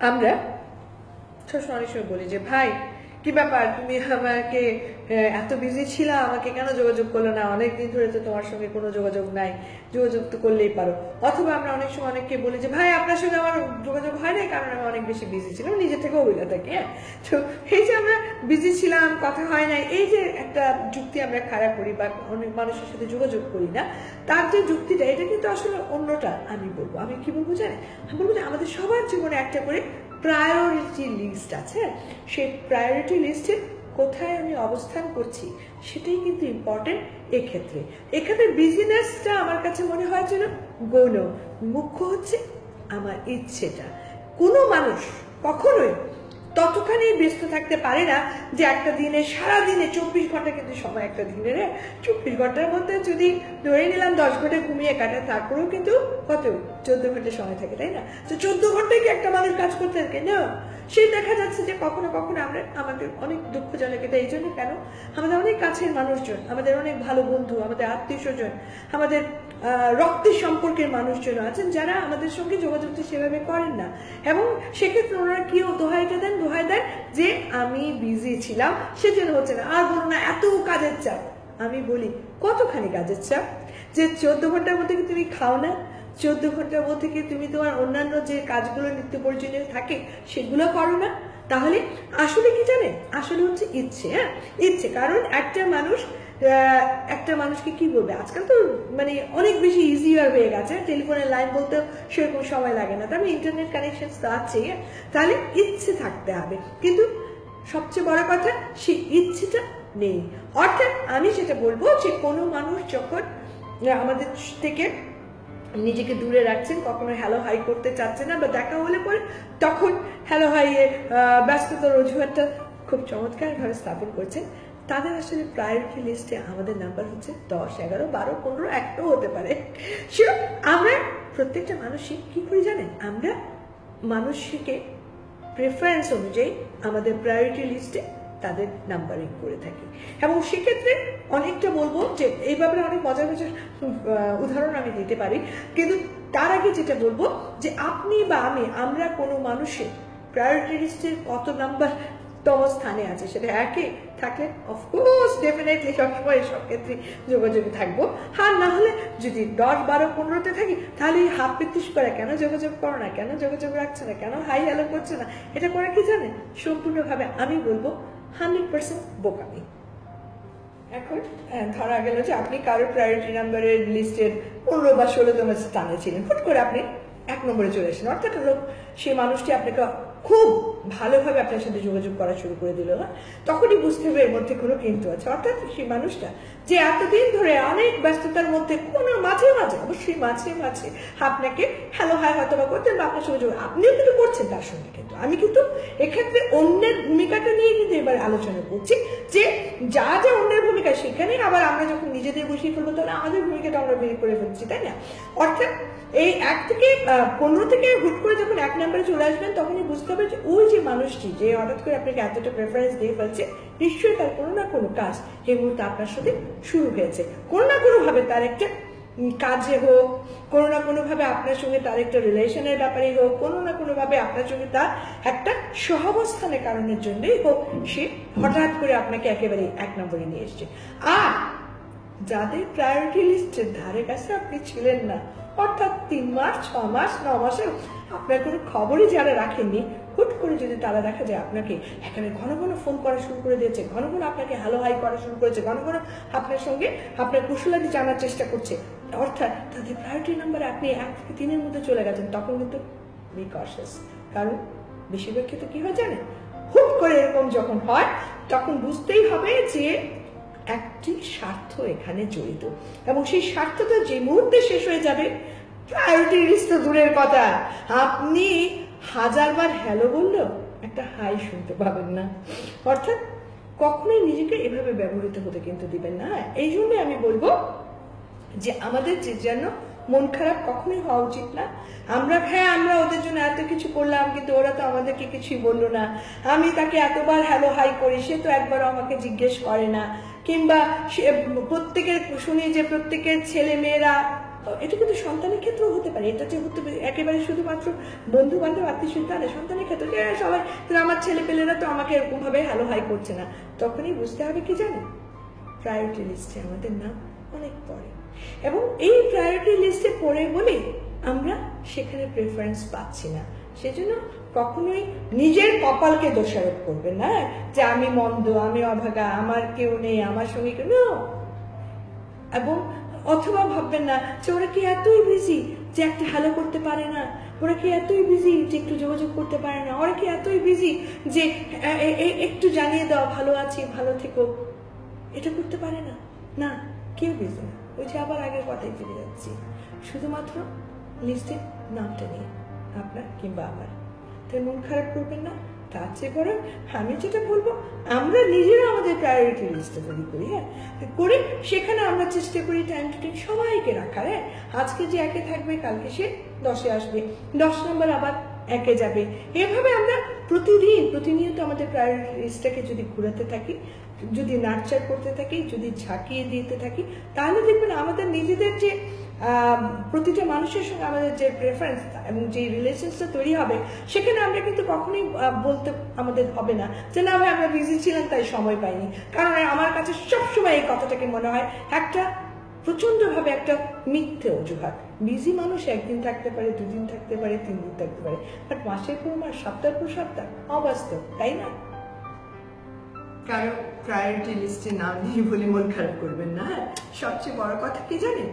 আমরা সবসময় বলি যে ভাই কি ব্যাপার? তুমি আমাকে এত বিজি ছিলা, আমাকে কেন যোগাযোগ করল না? অনেক দিন ধরে তো তোমার সঙ্গে কোনো যোগাযোগ নাই। যোগাযোগ তো করলেই পারো। অথবা আমরা অনেক সময় অনেককে বলি যে, ভাই, আপনার সঙ্গে আমার যোগাযোগ হয় না কারণ আমি অনেক বেশি বিজি ছিলাম, নিজে থেকেও বলে থাকি হ্যাঁ? তো এই যে আমরা বিজি ছিলাম, কথা হয় না এই যে একটা যুক্তি আমরা খারাপ করি বা অনেক মানুষের সাথে যোগাযোগ করি না, তার যে যুক্তিটা, এটা কিন্তু আসলে অন্যটা আমি বলব। আমি কি বলব জানেন? আমি বলব যে আমাদের সবার জীবনে একটা করে প্রায়োরিটি লিস্ট আছে। সেই প্রায়োরিটি লিস্টে কোথায় আমি অবস্থান করছি, সেটাই কিন্তু ইম্পর্টেন্ট এক্ষেত্রে। এখানে বিজনেসটা আমার কাছে মনে হয় যেন গৌণ মুখ্য হচ্ছে আমার ইচ্ছেটা। কোনো মানুষ কখনোই ততখানি ব্যস্ত থাকতে পারে না যে একটা দিনে, সারা দিনে চব্বিশ ঘণ্টা কিন্তু সময় একটা দিনের চব্বিশ ঘণ্টার মধ্যে যদি ধরে নিলাম দশ ঘণ্টা ঘুমিয়ে কাটায় তারপরেও কিন্তু কত? চোদ্দ ঘণ্টা সময় থাকে, তাই না? তো চোদ্দ ঘন্টায় কি একটা মানুষ কাজ করতে থাকে? না। সেই দেখা যাচ্ছে যে কখনো কখনো আমরা, আমাদের অনেক দুঃখজনক এটা, এই জন্য কেন? আমাদের অনেক কাছের মানুষজন, আমাদের অনেক ভালো বন্ধু, আমাদের আত্মীয় স্বজন আমাদের রক্তের সম্পর্কের মানুষজন আছেন যারা আমাদের সঙ্গে যোগাযোগটা সেভাবে করেন না। এবং সেক্ষেত্রে ওনারা কি দোহাইটা দেন? দোহাই দেয় যে আমি বিজি ছিলাম, সেজন্য হচ্ছে না। আর বলো না, এত কাজের চাপ। আমি বলি, কতখানি কাজের চাপ? যে চোদ্দ ঘণ্টার মধ্যে কি তুমি খাও না? চোদ্দ ঘণ্টার মধ্যে কি তুমি তোমার অন্যান্য যে কাজগুলো, নিত্য প্রয়োজনীয় থাকে, সেগুলো করো না? তাহলে আসলে কি জানে? আসলে হচ্ছে ইচ্ছে হ্যাঁ? ইচ্ছে, কারণ একটা মানুষ একটা মানুষকে কি বলবে? আজকাল তো মানে অনেক বেশি ইজিয়ার হয়ে গেছে। টেলিফোনের লাইন বলতে সেরকম সময় লাগে না। তবে ইন্টারনেট কানেকশন তো হ্যাঁ? তাহলে ইচ্ছে থাকতে হবে। কিন্তু সবচেয়ে বড় কথা সেই ইচ্ছেটা নেই। অর্থাৎ আমি যেটা বলব যে কোনো মানুষ যখন আমাদের থেকে নিজেকে দূরে রাখছেন, কখনো হ্যালো হাই করতে চাচ্ছেন না বা দেখা হলে পরে তখন হ্যালো হাইয়ে ব্যস্ততার অজুহাতটা খুব চমৎকারভাবে স্থাপন করছেন। তাদের আসলে প্রায়োরিটি লিস্টে আমাদের নাম্বার হচ্ছে দশ, এগারো, বারো, পনেরো, একটাও হতে পারে। আমরা প্রত্যেকটা মানুষই কি করি জানেন? আমরা মানুষকে প্রেফারেন্স অনুযায়ী আমাদের প্রায়োরিটি লিস্টে তাদের নাম্বারিং করে থাকি। এবং সেক্ষেত্রে অনেকটা বলব যে এই ব্যাপারে অনেক মজার মজার উদাহরণ আমি দিতে পারি। কিন্তু তার আগে যেটা বলব যে আপনি বা আমি, আমরা কোনো মানুষের প্রায়োরিটি লিস্টের কত নাম্বার তম স্থানে আছে। সেটা একই থাকলে অফকোর্স ডেফিনেটলি সবসময় সব ক্ষেত্রে যোগাযোগে থাকব। আর না হলে যদি দশ, বারো, পনেরোতে থাকি, তাহলে হাত পিত্তিস করে কেন যোগাযোগ করো না? কেন যোগাযোগ রাখছে না? কেন হাই হ্যালো করছে না? এটা করে কি জানে? সম্পূর্ণভাবে আমি বলব, হান্ড্রেড পার্সেন্ট বোকামি। এখন ধরা গেল যে আপনি কারও প্রায়োরিটি নাম্বারের লিস্টের পনেরো বা ষোলো ষোলোতম স্থানে ছিলেন। হুট করে আপনি এক নম্বরে চলে এসেছেন। অর্থাৎ সেই মানুষটি আপনাকে খুব ভালোভাবে আপনার সাথে যোগাযোগ করা শুরু করে দিল। তখনই বুঝতে হবে এর মধ্যে কোনো কিন্তু আছে। অর্থাৎ সেই মানুষটা যে এতদিন ধরে অনেক ব্যস্ততার মধ্যে কোনো মাঝে মাঝে, অবশ্যই মাঝে মাঝে আপনাকে হ্যালো হাই হয়তো বা করতেন বা আপনার সঙ্গে আপনিও কিন্তু করছেন তার সঙ্গে কিন্তু। আমি কিন্তু এক্ষেত্রে অন্যের ভূমিকাটা নিয়ে কিন্তু এবার আলোচনা করছি যে যা যা অন্যের ভূমিকা, সেখানে আবার আমরা যখন নিজেদের বসিয়ে ফেলব, তাহলে আমাদের ভূমিকাটা আমরা বের করে ফেলছি, তাই না? অর্থাৎ এই এক থেকে পনেরো থেকে হুট করে যখন এক নম্বরে চলে আসবেন, তখনই বুঝতে হবে যে ওই যে মানুষটি, যে হঠাৎ করে আপনাকে এতটা প্রেফারেন্স দিয়ে ফেলছে নিশ্চয়ই তার কোনো না কোনো কাজ এই মুহূর্তে আপনার সাথে শুরু হয়েছে। কোনো না কোনোভাবে তার একটা কাজে হোক, কোনো না কোনোভাবে আপনার সঙ্গে তার একটা রিলেশনের ব্যাপারে হোক, কোনো না কোনোভাবে আপনার সঙ্গে তার একটা সহাবস্থানের কারণের জন্যই হোক, সে হঠাৎ করে আপনাকে একেবারে এক নম্বরে নিয়ে এসছে। আর যাদের প্রায়োরিটি লিস্টের ধারে কাছে আপনি ছিলেন না অর্থাৎ তিন মাস, ছ মাস, ন মাসে আপনার কোনো খবরই যারা রাখেননি, হুট করে যদি তারা দেখা যায় আপনাকে এখানে ঘন ঘন ফোন করা শুরু করে দিয়েছে, ঘন ঘন আপনাকে হ্যালো হাই করা শুরু করেছে, ঘন ঘন আপনার সঙ্গে আপনার কুশলাদি জানার চেষ্টা করছে, অর্থাৎ তাদের প্রায়োরিটি নাম্বারে আপনি এক থেকে তিনের মধ্যে চলে গেছেন, তখন কিন্তু বিকশেস কারণ বেশিরভাগ ক্ষেত্রে কি হয় জানেন? হুট করে এরকম যখন হয়, তখন বুঝতেই হবে যে একটি স্বার্থ এখানে জড়িত। এবং সেই স্বার্থটা যে মুহূর্তে শেষ হয়ে যাবে প্রায়োরিটি লিস্ট তো দূরের কথা। আপনি হাজারবার হ্যালো বললেও একটা হাই শুনতে পাবেন না। অর্থাৎ কখনোই নিজেকে এভাবে ব্যবহৃত হতে কিন্তু দিবেন না। হ্যাঁ, এই জন্য আমি বলব যে আমাদের যে যেন মন খারাপ কখনোই হওয়া উচিত না। আমরা হ্যাঁ আমরা ওদের জন্য এত কিছু করলাম, কিন্তু ওরা তো আমাদেরকে কিছুই বলল না। আমি তাকে এতবার হ্যালো হাই করি, সে তো একবার আমাকে জিজ্ঞেস করে না। কিংবা সে, প্রত্যেকের শুনি যে প্রত্যেকের ছেলে মেয়েরা, এটা কিন্তু সন্তানের ক্ষেত্রেও হতে পারে। এটা যে হতে একেবারে শুধুমাত্র বন্ধু বান্ধব আত্মীয় তা সন্তানের ক্ষেত্রে সবাই তো আমার ছেলে পেলেরা তো আমাকে এরকমভাবে হ্যালো হাই করছে না। তখনই বুঝতে হবে কি জানেন প্রায়োরিটি লিস্টে আমাদের নাম। অনেক পরে। এবং এই প্রায়োরিটি লিস্টে পড়ে বলে আমরা সেখানে প্রেফারেন্স পাচ্ছি না। সেজন্য কখনোই নিজের কপালকে দোষারোপ করবেন না যে আমি মন্দ, আমি অভাগা, আমার কেউ নেই, আমার সঙ্গে কেউ! এবং অথবা ভাববেন না, যে ওরা কি এতই বিজি যে একটা হ্যালো করতে পারে না? ওরা কি এতই বিজি যে একটু যোগাযোগ করতে পারে না? ওরা কি এতই বিজি যে একটু জানিয়ে দাও, ভালো আছি, ভালো থেকো। এটা করতে পারে না। না। কেউ বিজি না ওই যে আবার আগের কথায় ফিরে যাচ্ছি। শুধুমাত্র লিস্টে নামটা নিয়ে, আপনার কিংবা আমার। তাই মন খারাপ করবেন না, তার চেয়ে বরং আমি যেটা বলব, আমরা নিজেরা আমাদের প্রায়োরিটি লিস্টটা তৈরি করি হ্যাঁ? করে সেখানে আমরা চেষ্টা করি টাইম টু টাইম সবাইকে রাখার হ্যাঁ? আজকে যে একে থাকবে, কালকে সে দশে আসবে। দশ নম্বর আবার একে যাবে। এভাবে আমরা প্রতিদিন, প্রতিনিয়ত আমাদের প্রায়োরিটি লিস্টটাকে যদি ঘুরাতে থাকি যদি নার্চার করতে থাকি, যদি ঝাঁকিয়ে দিতে থাকি, তাহলে দেখবেন আমাদের নিজেদের যে প্রতিটা মানুষের সঙ্গে আমাদের যে প্রেফারেন্স এবং যে রিলেশনসটা তৈরি হবে, সেখানে আমরা কিন্তু কখনোই বলতে আমাদের হবে না। যে না আমরা বিজি ছিলাম, তাই সময় পাইনি। কারণ আমার কাছে সবসময় এই কথাটাকে মনে হয়, একটা প্রচন্ডভাবে একটা মিথ্যে অজুহাত। বিজি মানুষ একদিন থাকতে পারে, দুদিন থাকতে পারে, তিন দিন থাকতে পারে। বাট মাসের পর মাস সপ্তাহ পর সপ্তাহ, অবাস্তব, তাই না? কারও প্রায়োরিটি লিস্টে নাম দিয়ে বলে মন খারাপ করবেন না হ্যাঁ? সবচেয়ে বড় কথা কি জানেন?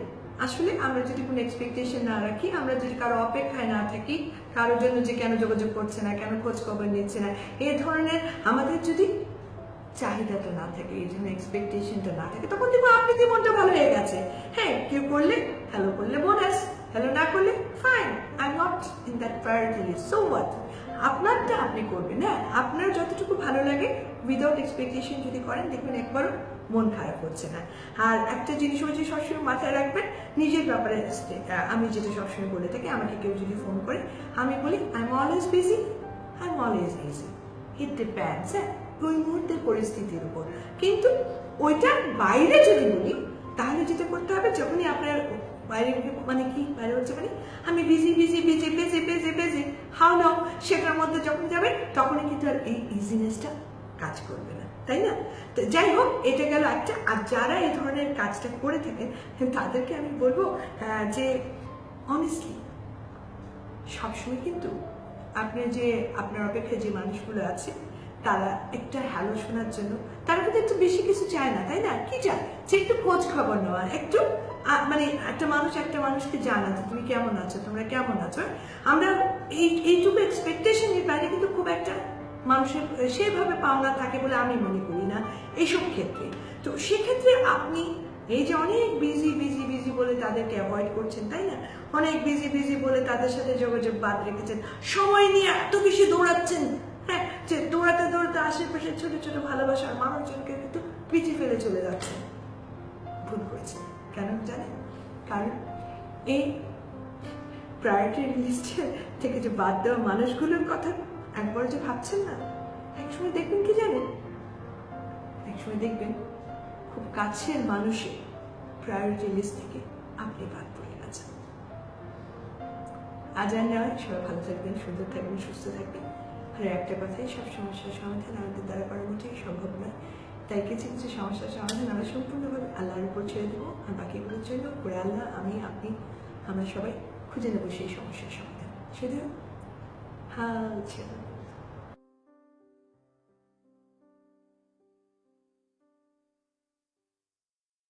আসলে আমরা যদি কোনো এক্সপেকটেশন না রাখি, আমরা যদি কারও অপেক্ষায় না থাকি, কারোর জন্য যে কেন যোগাযোগ করছে না, কেন খোঁজ খবর নিচ্ছে না, এ ধরনের আমাদের যদি চাহিদাটা না থাকে, এই জন্য এক্সপেকটেশনটা না থাকে, তখন দেখব আপনি মনটা ভালো হয়ে গেছে। হ্যাঁ কেউ করলে হ্যালো করলে বোনাস হ্যালো না করলে fine I not in that priority list so what আপনারটা আপনি করবেন হ্যাঁ? আপনার যতটুকু ভালো লাগে উইদাউট এক্সপেকটেশন যদি করেন, দেখবেন একবারও মন খারাপ হচ্ছে না। আর একটা জিনিস হচ্ছে, সবসময় মাথায় রাখবেন, নিজের ব্যাপারে আমি যেটা সবসময় বলে থাকি, আমাকে কেউ যদি ফোন করে, আমি বলি I am always busy I am always busy it depends হ্যাঁ? ওই মুহূর্তের পরিস্থিতির উপর। কিন্তু ওইটার বাইরে যদি বলি, তাহলে যেটা করতে হবে, যখনই আপনার বাইরে মানে কি? বাইরে হচ্ছে মানে আমি বিজি বিজি বিজি বেজে বেজে বেজে হাউ নাও সেটার মধ্যে যখন যাবে, তখনই কিন্তু আর এই ইজিনেসটা কাজ করবে না, তাই না? তো যাই হোক, এটা গেল একটা, আর যারা এই ধরনের কাজটা করে থাকেন তাদেরকে আমি বলব যে অনেস্টলি সবসময় কিন্তু আপনি যে, আপনার অপেক্ষায় যে মানুষগুলো আছে, তারা একটা হ্যালো শোনার জন্য, তারা কিন্তু একটু বেশি কিছু চায় না, তাই না? কি চায়? যে একটু খোঁজ খবর নেওয়া, একটু মানে একটা মানুষ একটা মানুষকে জানা যে তুমি কেমন আছো, তোমরা কেমন আছো। আমরা এই, এইটুকু এক্সপেকটেশনের বাইরে কিন্তু খুব একটা মানুষের সেভাবে পাওনা থাকে বলে আমি মনে করি না এইসব ক্ষেত্রে। তো সেক্ষেত্রে আপনি এই যে অনেক বিজি বিজি বিজি বলে তাদেরকে অ্যাভয়েড করছেন, তাই না? অনেক বিজি বিজি বলে তাদের সাথে যোগাযোগ বাদ রেখেছেন। সময় নিয়ে এত বেশি দৌড়াচ্ছেন হ্যাঁ যে দৌড়াতে দৌড়াতে আশেপাশে ছোট ছোট ভালোবাসার মানুষজনকে কিন্তু পিছিয়ে ফেলে চলে যাচ্ছেন। ভুল করেছেন। কেন জানেন কারণ এই প্রায়োরিটি লিস্টে থেকে যে বাদ দেওয়া মানুষগুলোর কথা একবার যে ভাবছেন না, একসময় দেখবেন কি জানেন? একসময় দেখবেন খুব কাছের মানুষের প্রায়োরিটি লিস্ট থেকে আপনি বাদ পড়ে গেছেন। আজ আর নয় সবাই ভালো থাকবেন, সুন্দর থাকবেন, সুস্থ থাকবেন। আর একটা কথাই সব সমস্যার সমাধান আমাদের দ্বারা করা মোটেই সম্ভব নয়। তাই কিছু কিছু সমস্যার সমাধান আমরা সম্পূর্ণভাবে আল্লাহর উপর ছেড়ে দেবো, আর বাকিগুলোর জন্য করে আল্লাহ, আমি, আপনি, আমরা সবাই খুঁজে নেব সেই সমস্যার সমাধান। শুধু হাল ছিল